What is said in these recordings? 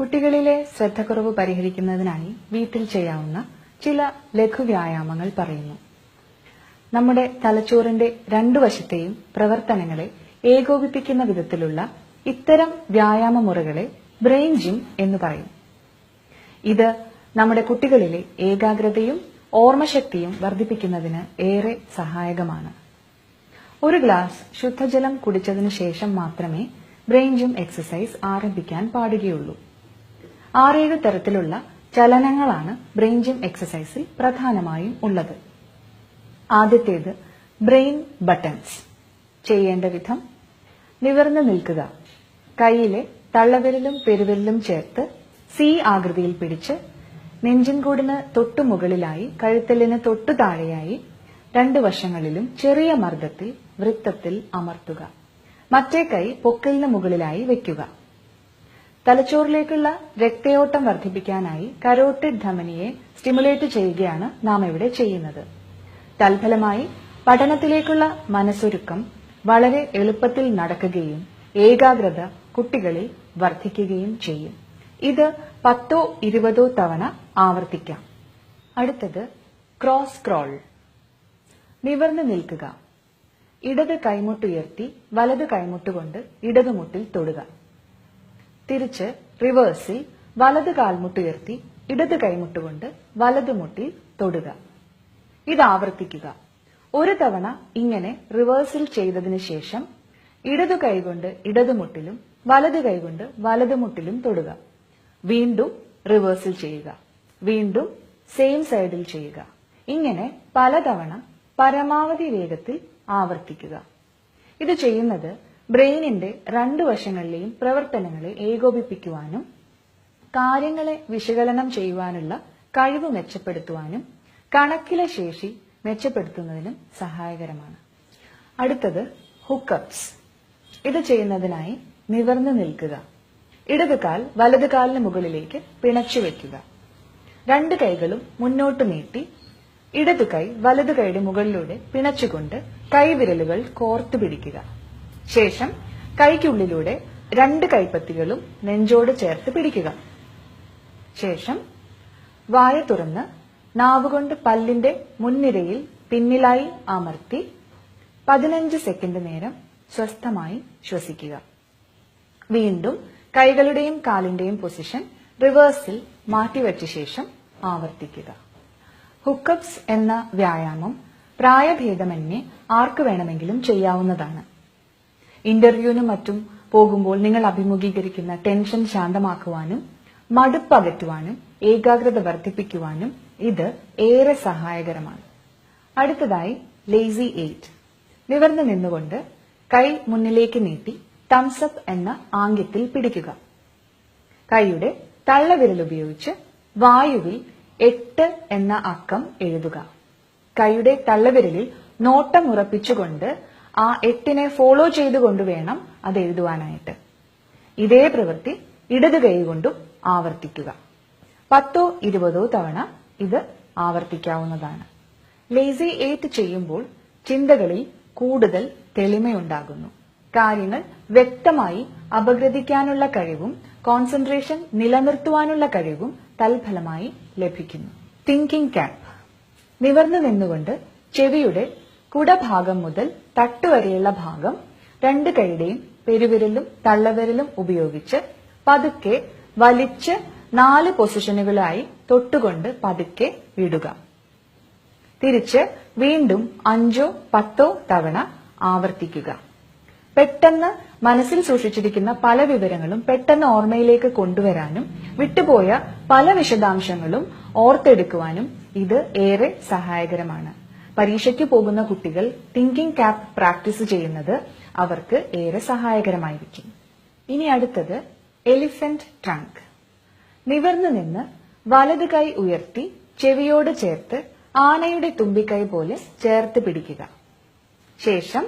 കുട്ടികളിലെ ശ്രദ്ധക്കുറവ് പരിഹരിക്കുന്നതിനായി വീട്ടിൽ ചെയ്യാവുന്ന ചില ലഘുവ്യായാമങ്ങൾ പറയുന്നു. നമ്മുടെ തലച്ചോറിന്റെ രണ്ടു വശത്തെയും പ്രവർത്തനങ്ങളെ ഏകോപിപ്പിക്കുന്ന വിധത്തിലുള്ള ഇത്തരം വ്യായാമ മുറകളെ ബ്രെയിൻ ജിം എന്ന് പറയും. ഇത് നമ്മുടെ കുട്ടികളിലെ ഏകാഗ്രതയും ഓർമ്മശക്തിയും വർദ്ധിപ്പിക്കുന്നതിന് ഏറെ സഹായകമാണ്. ഒരു ഗ്ലാസ് ശുദ്ധജലം കുടിച്ചതിനു ശേഷം മാത്രമേ ബ്രെയിൻ ജിം എക്സസൈസ് ആരംഭിക്കാൻ പാടുകയുള്ളൂ. ആറേഴ് തരത്തിലുള്ള ചലനങ്ങളാണ് ബ്രെയിൻ ജിം എക്സസൈസിൽ പ്രധാനമായും ഉള്ളത്. ആദ്യത്തേത് ബ്രെയിൻ ബട്ടൺസ്. ചെയ്യേണ്ട വിധം നിവർന്നു നിൽക്കുക. കൈയിലെ തള്ളവിരലും പെരുവിരലും ചേർത്ത് സി ആകൃതിയിൽ പിടിച്ച് നെഞ്ചിൻകൂടിന് തൊട്ടു മുകളിലായി കഴുത്തലിന് തൊട്ടു താഴെയായി രണ്ടു വശങ്ങളിലും ചെറിയ മർദ്ദത്തിൽ വൃത്തത്തിൽ അമർത്തുക. മറ്റേ കൈ പൊക്കലിന് മുകളിലായി വെക്കുക തലച്ചോറിലേക്കുള്ള രക്തയോട്ടം വർദ്ധിപ്പിക്കാനായി കരോട്ടിഡ് ധമനിയെ സ്റ്റിമുലേറ്റ് ചെയ്യുകയാണ് നാം ഇവിടെ ചെയ്യുന്നത്. തൽഫലമായി പഠനത്തിലേക്കുള്ള മനസ്സൊരുക്കം വളരെ എളുപ്പത്തിൽ നടക്കുകയും ഏകാഗ്രത കുട്ടികളിൽ വർദ്ധിക്കുകയും ചെയ്യും. ഇത് പത്തോ ഇരുപതോ തവണ ആവർത്തിക്കാം. അടുത്തത് ക്രോസ് ക്രോൾ നിവർന്നു നിൽക്കുക. ഇടത് കൈമുട്ടുയർത്തി വലത് കൈമുട്ടുകൊണ്ട് ഇടതുമുട്ടിൽ തൊടുക. തിരിച്ച് റിവേഴ്സിൽ വലത് കാൽമുട്ടുയർത്തി ഇടത് കൈമുട്ടുകൊണ്ട് വലതുമുട്ടിൽ തൊടുക. ഇത് ആവർത്തിക്കുക. ഒരു തവണ ഇങ്ങനെ റിവേഴ്സിൽ ചെയ്തതിനു ശേഷം ഇടതു കൈകൊണ്ട് ഇടതുമുട്ടിലും വലത് കൈകൊണ്ട് വലതുമുട്ടിലും തൊടുക. വീണ്ടും റിവേഴ്സിൽ ചെയ്യുക. വീണ്ടും സെയിം സൈഡിൽ ചെയ്യുക. ഇങ്ങനെ പലതവണ പരമാവധി വേഗത്തിൽ ആവർത്തിക്കുക. ഇത് ചെയ്യുന്നത് ബ്രെയിനിന്റെ രണ്ടു വശങ്ങളിലെയും പ്രവർത്തനങ്ങളെ ഏകോപിപ്പിക്കുവാനും കാര്യങ്ങളെ വിശകലനം ചെയ്യുവാനുള്ള കഴിവ് മെച്ചപ്പെടുത്തുവാനും കണക്കിലെ ശേഷി മെച്ചപ്പെടുത്തുന്നതിനും സഹായകരമാണ്. അടുത്തത് ഹുക്കപ്സ് ഇത് ചെയ്യുന്നതിനായി നിവർന്നു നിൽക്കുക. ഇടതുകാൽ കാൽ വലതു കാലിന് മുകളിലേക്ക് പിണച്ചു വെക്കുക. രണ്ട് കൈകളും മുന്നോട്ട് നീട്ടി ഇടതു കൈ വലതു കൈയുടെ മുകളിലൂടെ പിണച്ചുകൊണ്ട് കൈവിരലുകൾ കോർത്തു പിടിക്കുക. ശേഷം കൈക്കുള്ളിലൂടെ രണ്ട് കൈപ്പത്തികളും നെഞ്ചോട് ചേർത്ത് പിടിക്കുക. ശേഷം വായ തുറന്ന് നാവുകൊണ്ട് പല്ലിന്റെ മുൻനിരയിൽ പിന്നിലായി അമർത്തി പതിനഞ്ച് സെക്കൻഡ് നേരം സ്വസ്ഥമായി ശ്വസിക്കുക. വീണ്ടും കൈകളുടെയും കാലിന്റെയും പൊസിഷൻ റിവേഴ്സിൽ മാറ്റിവെച്ച ശേഷം ആവർത്തിക്കുക. ഹുക്കപ്സ് എന്ന വ്യായാമം പ്രായഭേദമന്യേ ആർക്കു വേണമെങ്കിലും ചെയ്യാവുന്നതാണ്. ഇന്റർവ്യൂവിനും മറ്റും പോകുമ്പോൾ നിങ്ങൾ അഭിമുഖീകരിക്കുന്ന ടെൻഷൻ ശാന്തമാക്കുവാനും മടുപ്പ് അകറ്റുവാനും ഏകാഗ്രത വർദ്ധിപ്പിക്കുവാനും ഇത് ഏറെ സഹായകരമാണ്. അടുത്തതായി ലേസി എയ്റ്റ് നിവർന്നു നിന്നുകൊണ്ട് കൈ മുന്നിലേക്ക് നീട്ടി തംസപ്പ് എന്ന ആംഗ്യത്തിൽ പിടിക്കുക. കൈയുടെ തള്ളവിരൽ ഉപയോഗിച്ച് വായുവിൽ എട്ട് എന്ന അക്കം എഴുതുക. കൈയുടെ തള്ളവിരലിൽ നോട്ടം ഉറപ്പിച്ചുകൊണ്ട് ആ എട്ടിനെ ഫോളോ ചെയ്തുകൊണ്ട് വേണം അത് എഴുതുവാനായിട്ട്. ഇതേ പ്രവൃത്തി ഇടത് കൈ കൊണ്ടും ആവർത്തിക്കുക. പത്തോ ഇരുപതോ തവണ ഇത് ആവർത്തിക്കാവുന്നതാണ്. ലേസി എയ്റ്റ് ചെയ്യുമ്പോൾ ചിന്തകളിൽ കൂടുതൽ തെളിമയുണ്ടാകുന്നു. കാര്യങ്ങൾ വ്യക്തമായി അപഗ്രഥിക്കാനുള്ള കഴിവും കോൺസെൻട്രേഷൻ നിലനിർത്തുവാനുള്ള കഴിവും തൽഫലമായി ലഭിക്കുന്നു. തിങ്കിംഗ് ക്യാപ്പ് നിവർന്നു നിന്നുകൊണ്ട് ചെവിയുടെ കുടഭാഗം മുതൽ തട്ടുവരെയുള്ള ഭാഗം രണ്ട് കൈയുടെയും പെരുവിരലും തള്ളവിരലും ഉപയോഗിച്ച് പതുക്കെ വലിച്ച് നാല് പൊസിഷനുകളായി തൊട്ടുകൊണ്ട് പതുക്കെ വിടുക. തിരിച്ച് വീണ്ടും അഞ്ചോ പത്തോ തവണ ആവർത്തിക്കുക. പെട്ടെന്ന് മനസ്സിൽ സൂക്ഷിച്ചിരിക്കുന്ന പല വിവരങ്ങളും പെട്ടെന്ന് ഓർമ്മയിലേക്ക് കൊണ്ടുവരാനും വിട്ടുപോയ പല വിശദാംശങ്ങളും ഓർത്തെടുക്കുവാനും ഇത് ഏറെ സഹായകരമാണ്. പരീക്ഷയ്ക്ക് പോകുന്ന കുട്ടികൾ തിങ്കിംഗ് ക്യാപ് പ്രാക്ടീസ് ചെയ്യുന്നത് അവർക്ക് ഏറെ സഹായകരമായിരിക്കും. ഇനി അടുത്തത് എലിഫന്റ് ട്രങ്ക് നിവർന്നു നിന്ന് വലത് കൈ ഉയർത്തി ചെവിയോട് ചേർത്ത് ആനയുടെ തുമ്പിക്കൈ പോലെ ചേർത്ത് പിടിക്കുക. ശേഷം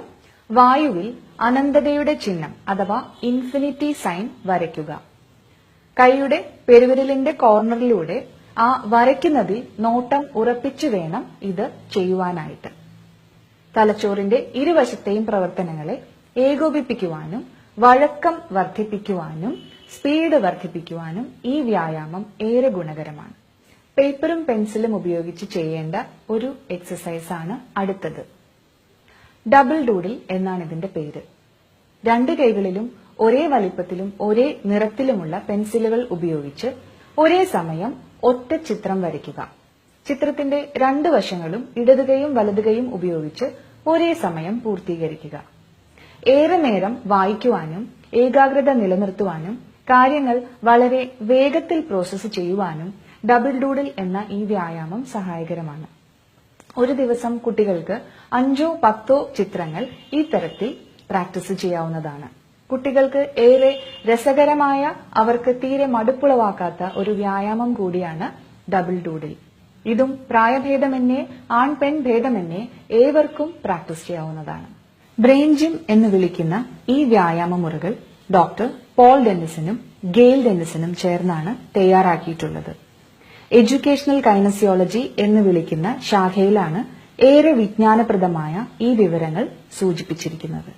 വായുവിൽ അനന്തതയുടെ ചിഹ്നം അഥവാ ഇൻഫിനിറ്റി സൈൻ വരയ്ക്കുക. കൈയുടെ പെരുവിരലിന്റെ കോർണറിലൂടെ ആ വരയ്ക്കുന്നതിൽ നോട്ടം ഉറപ്പിച്ചു വേണം ഇത് ചെയ്യുവാനായിട്ട്. തലച്ചോറിന്റെ ഇരുവശത്തെയും പ്രവർത്തനങ്ങളെ ഏകോപിപ്പിക്കുവാനും വഴക്കം വർദ്ധിപ്പിക്കുവാനും സ്പീഡ് വർദ്ധിപ്പിക്കുവാനും ഈ വ്യായാമം ഏറെ ഗുണകരമാണ്. പേപ്പറും പെൻസിലും ഉപയോഗിച്ച് ചെയ്യേണ്ട ഒരു എക്സസൈസ് ആണ് അടുത്തത്. ഡബിൾ ഡൂഡിൽ എന്നാണ് ഇതിന്റെ പേര്. രണ്ട് കൈകളിലും ഒരേ വലിപ്പത്തിലും ഒരേ നിറത്തിലുമുള്ള പെൻസിലുകൾ ഉപയോഗിച്ച് ഒരേ സമയം ഒറ്റ ചിത്രം വരയ്ക്കുക. ചിത്രത്തിന്റെ രണ്ട് വശങ്ങളും ഇടതുകൈയും വലതുകൈയും ഉപയോഗിച്ച് ഒരേ സമയം പൂർത്തീകരിക്കുക. ഏറെ നേരം വായിക്കുവാനും ഏകാഗ്രത നിലനിർത്തുവാനും കാര്യങ്ങൾ വളരെ വേഗത്തിൽ പ്രോസസ്സ് ചെയ്യുവാനും ഡബിൾ ഡൂഡിൽ എന്ന ഈ വ്യായാമം സഹായകരമാണ്. ഒരു ദിവസം കുട്ടികൾക്ക് അഞ്ചോ പത്തോ ചിത്രങ്ങൾ ഈ തരത്തിൽ പ്രാക്ടീസ് ചെയ്യാവുന്നതാണ്. കുട്ടികൾക്ക് ഏറെ രസകരമായ അവർക്ക് തീരെ മടുപ്പുളവാക്കാത്ത ഒരു വ്യായാമം കൂടിയാണ് ഡബിൾ ഡൂഡിൽ. ഇതും പ്രായഭേദമെന്നേ ആൺ പെൺ ഭേദമെന്നേ ഏവർക്കും പ്രാക്ടീസ് ചെയ്യാവുന്നതാണ്. ബ്രെയിൻ ജിം എന്ന് വിളിക്കുന്ന ഈ വ്യായാമ മുറകൾ ഡോക്ടർ പോൾ ഡെന്നിസനും ഗെയിൽ ഡെന്നിസനും ചേർന്നാണ് തയ്യാറാക്കിയിട്ടുള്ളത്. എഡ്യൂക്കേഷണൽ കൈനസിയോളജി എന്ന് വിളിക്കുന്ന ശാഖയിലാണ് ഏറെ വിജ്ഞാനപ്രദമായ ഈ വിവരങ്ങൾ സൂചിപ്പിച്ചിരിക്കുന്നത്.